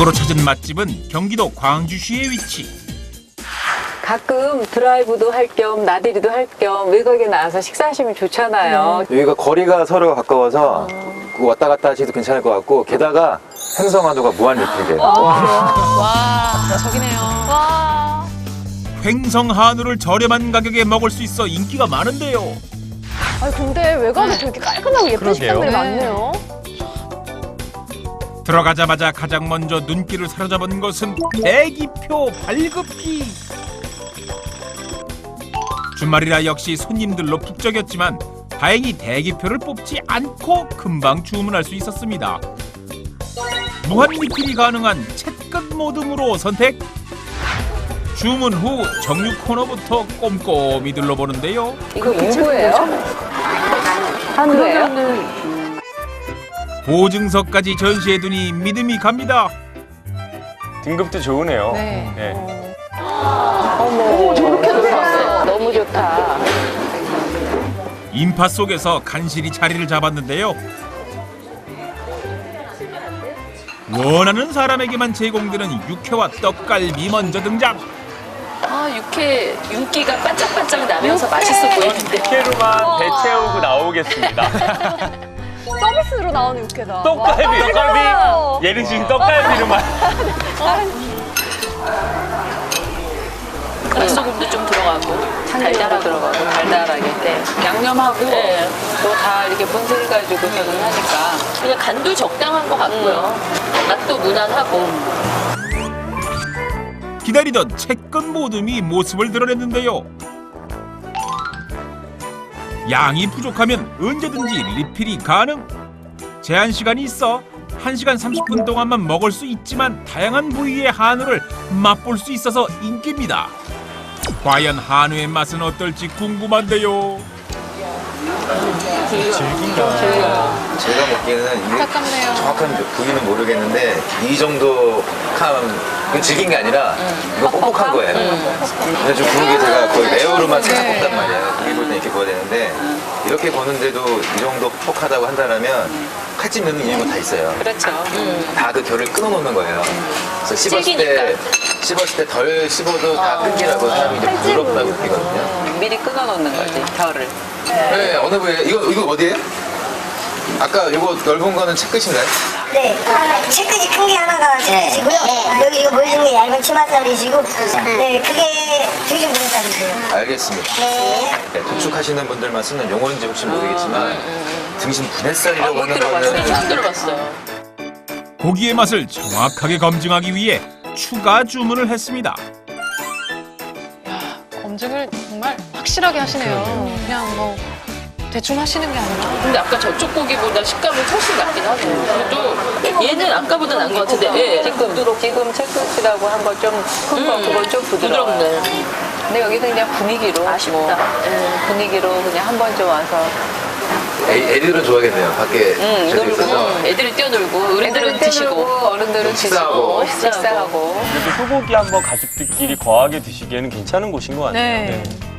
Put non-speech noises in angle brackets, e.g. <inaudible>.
으로 찾은 맛집은 경기도 광주시에 위치. 가끔 드라이브도 할 겸 나들이도 할 겸 외곽에 나와서 식사하시면 좋잖아요. 여기가 거리가 서로 가까워서 그 왔다 갔다 하셔도 괜찮을 것 같고 게다가 생성 한도가 무한 리필이에요. 와, 저기네요. 와. 횡성 한우를 저렴한 가격에 먹을 수 있어 인기가 많은데요. 아니, 근데 외곽에 되게 깔끔하고 예쁜 그러게요. 식당들이 네. 많네요. 들어가자마자 가장 먼저 눈길을 사로잡은 것은 대기표 발급기. 주말이라 역시 손님들로 북적였지만 다행히 대기표를 뽑지 않고 금방 주문할 수 있었습니다. 무한 리필이 가능한 채끝 모듬으로 선택. 주문 후 정육 코너부터 꼼꼼히 둘러보는데요. 이거 인구예요? 한우예요? 보증서까지 전시해두니 믿음이 갑니다. 등급도 좋으네요. 네. 네. 어머, 저렇게 들어갔어. 너무 좋다. 인파 속에서 간신히 자리를 잡았는데요. 원하는 사람에게만 제공되는 육회와 떡갈비 먼저 등장. 아 육회 윤기가 반짝반짝 나면서 맛있어 보이는데 육회로만 배 채우고 나오겠습니다. <laughs> 서비스로 나오는 육회다. 떡갈비, 와, 떡갈비. 예린 씨 떡갈비로만. 갓소금도 <laughs> 좀 들어가고 달달하고 들어가고 달달하게. 네. 양념하고 네. 또다 이렇게 분쇄해가지고 저는 하니까. 그냥 간도 적당한 것 같고요 맛도 무난하고 기다리던 채끝 모듬이 모습을 드러냈는데요. 양이 부족하면 언제든지 리필이 가능. 제한 시간이 있어 1시간 30분 동안만 먹을 수 있지만 다양한 부위의 한우를 맛볼 수 있어서 인기입니다. 과연 한우의 맛은 어떨지 궁금한데요. 제가 먹기에는 이게 안타깝네요. 정확한 부위는 모르겠는데 이 정도 감 이건 질긴 게 아니라 이거 뻑뻑한 거예요. 근데 좀 구는 게 제가 거의 레어로만 살짝 네. 본단 말이에요. 고기 볼때 이렇게 구워야 되는데 이렇게 보는데도 이 정도 뻑뻑하다고 한다면 칼집 넣는 이유가 다 있어요. 그렇죠. 다 그 결을 끊어놓는 거예요. 그래서 씹었을 때. 씹었을 때 덜 씹어도 다 끊기라고 사람이 이제 부드럽다고 느끼거든요. 미리 끊어놓는 거지, 결을. 네, 어느 부위에 이거 이거 어디예요? 아까 이거 넓은 거는 채끝인가요? 네, 채끝이 큰게 하나가 채끝이고요. 여기 이거 보여주는 게 얇은 치맛살이시고, 네, 그게 등심 부분살이세요. 알겠습니다. 네. 네, 도축하시는 분들만 쓰는 용어인지 혹시 모르겠지만 등심 분해살이라고 하는 들어봤어요. 거는 처음 들어봤어요 고기의 맛을 정확하게 검증하기 위해 추가 주문을 했습니다. 검증을 정말 확실하게 하시네요. 그냥 뭐 대충 하시는 게 아니라. 근데 아까 저쪽 고기보다 식감은 훨씬 낫긴 하네요 그래도 얘는 아까보다 나은 것 같은데 예. 지금, 지금 채끝이라고 한 거 좀 큰 거, 음, 그건 좀 부드러워. 부드럽네 근데 여기서 그냥 분위기로. 아쉽다. 뭐, 예. 분위기로 그냥 한 번 좀 와서. 애, 애들은 좋아하겠네요. 밖에 응, 저기 놀고. 있어서 음, 애들이 뛰어놀고 어른들은 드시고 어른들은 식사하고. 드시고, 식사하고. 그래도 소고기 한번 가족들끼리 거하게 드시기에는 괜찮은 곳인 것 같네요. 네. 네.